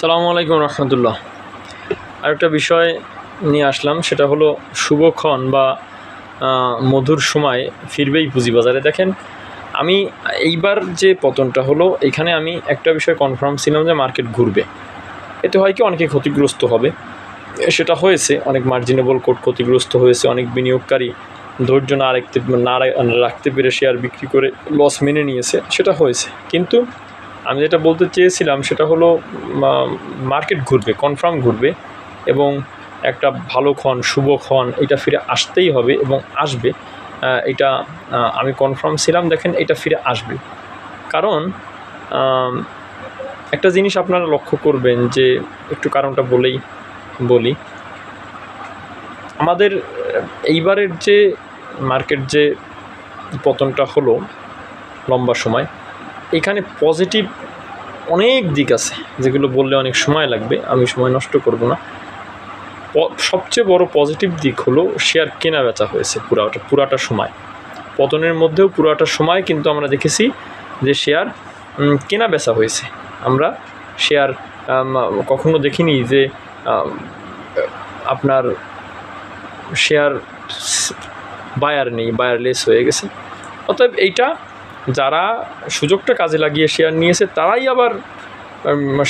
সালামু আলাইকুম রহমতুল্লাহ। আরেকটা বিষয় নিয়ে আসলাম, সেটা হলো শুভক্ষণ বা মধুর সময় ফিরবেই পুঁজিবাজারে। দেখেন, আমি এইবার যে পতনটা হলো, এখানে আমি একটা বিষয় কনফার্ম ছিলাম যে মার্কেট ঘুরবে। এতে হয় কি, অনেকে ক্ষতিগ্রস্ত হবে। সেটা হয়েছে, অনেক মার্জিনেবল কোড ক্ষতিগ্রস্ত হয়েছে, অনেক বিনিয়োগকারী ধৈর্য না রাখতে না রাখতে পেরে শেয়ার বিক্রি করে লস মেনে নিয়েছে, সেটা হয়েছে। কিন্তু আমি যেটা বলতে চেয়েছিলাম সেটা হলো মার্কেট ঘুরবে, কনফার্ম ঘুরবে এবং একটা ভালো ক্ষণ, শুভ ক্ষণ, এটা ফিরে আসতেই হবে এবং আসবে। এটা আমি কনফার্ম ছিলাম, দেখেন এটা ফিরে আসবে। কারণ একটা জিনিস আপনারা লক্ষ্য করবেন যে, একটু কারণটা বলেই বলি। আমাদের, এইবারের যে মার্কেট যে পতনটা হলো লম্বা সময় এখানে পজিটিভ অনেক দিক আছে, যেগুলো বললে অনেক সময় লাগবে, আমি সময় নষ্ট করব না। সবচেয়ে বড় পজিটিভ দিক হলো শেয়ার কেনা বেচা হয়েছে পুরাটা পুরাটা সময়। পতনের মধ্যেও পুরাটা সময় কিন্তু আমরা দেখেছি যে শেয়ার কেনা বেচা হয়েছে। আমরা শেয়ার কখনো দেখিনি যে আপনার শেয়ার বায়ার নেই বায়ারলেস হয়ে গেছে। অতএব এইটা যারা সুযোগটা কাজে লাগিয়ে শেয়ার নিয়েছে, তারাই আবার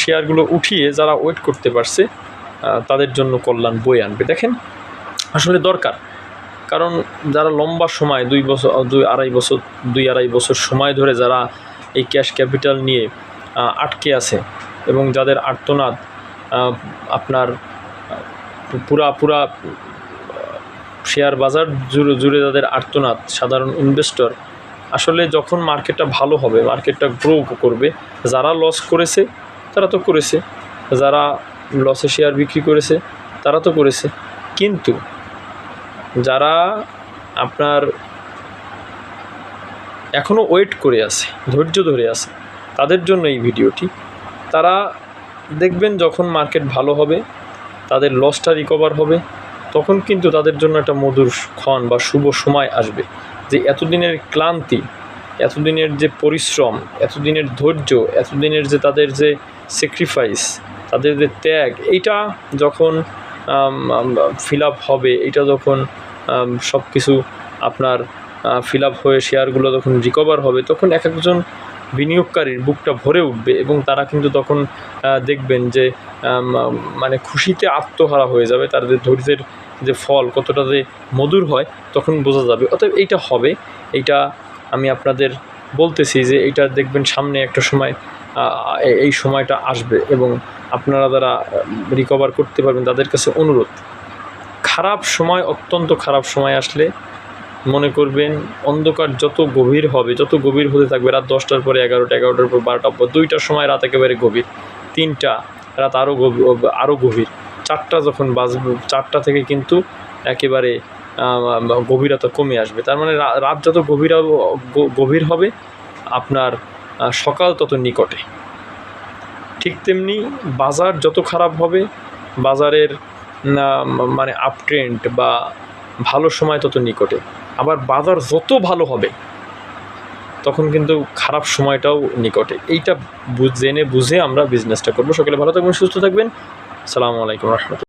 শেয়ারগুলো উঠিয়ে যারা ওয়েট করতে পারছে তাদের জন্য কল্যাণ বয়ে আনবে। দেখেন, আসলে দরকার। কারণ যারা লম্বা সময়, দুই বছর, দুই আড়াই বছর, দুই আড়াই বছর সময় ধরে যারা এই ক্যাশ ক্যাপিটাল নিয়ে আটকে আছে এবং যাদের আর্তনাদ আপনার পুরা পুরা শেয়ার বাজার জুড়ে জুড়ে যাদের আর্তনাদ, সাধারণ ইনভেস্টর আসলে যখন মার্কেটটা ভালো হবে, মার্কেটটা গ্রো করবে, যারা লস করেছে, তারা তো করেছে। যারা লসে শেয়ার বিক্রি করেছে, তারা তো করেছে। কিন্তু যারা আপনার এখনও ওয়েট করে আছে, ধৈর্য ধরে আছে, তাদের জন্য এই ভিডিওটি। তারা দেখবেন যখন মার্কেট ভালো হবে, তাদের লসটা রিকভার হবে, তখন কিন্তু তাদের জন্য একটা মধুর ক্ষণ বা শুভ সময় আসবে। যে এতদিনের ক্লান্তি, এতদিনের যে পরিশ্রম, এতদিনের ধৈর্য, এতদিনের যে তাদের যে স্যাক্রিফাইস তাদের যে ত্যাগ, এইটা যখন ফিল হবে এটা যখন সব কিছু আপনার ফিল হয়ে শেয়ারগুলো যখন রিকভার হবে, তখন এক একজন বিনিয়োগকারীর বুকটা ভরে উঠবে এবং তারা কিন্তু তখন দেখবেন যে মানে খুশিতে আত্মহারা হয়ে যাবে, তাদের ধৈর্যের যে ফল কতটা যে মধুর হয়, তখন বোঝা যাবে। অতএব এইটা হবে। এইটা আমি আপনাদের বলতেছি যে, এইটা দেখবেন সামনে একটা সময় এই সময়টা আসবে এবং আপনারা যারা রিকভার করতে পারবেন, তাদের কাছে অনুরোধ। খারাপ সময় অত্যন্ত খারাপ সময় আসলে মনে করবেন, অন্ধকার যত গভীর হবে, যত গভীর হতে থাকবে, রাত দশটার পরে, এগারোটা, এগারোটার পর বারোটার পর দুইটার সময় রাত একেবারে গভীর। তিনটা, রাত আরও গভীর আরও গভীর। চারটা যখন বাজবে, চারটা থেকে কিন্তু একেবারে গভীরতা কমে আসবে। তার মানে রাত যত গভীর গভীর হবে, আপনার সকাল তত নিকটে। ঠিক তেমনি বাজার যত খারাপ হবে, বাজারের মানে আপট্রেন্ড বা ভালো সময় তত নিকটে। আবার বাজার যত ভালো হবে, তখন কিন্তু খারাপ সময়টাও নিকটে। এইটা জেনে বুঝে আমরা বিজনেসটা করব। সকলে ভালো থাকবেন, সুস্থ থাকবেন। সালামু আলাইকুম রহমতুল্লাহ।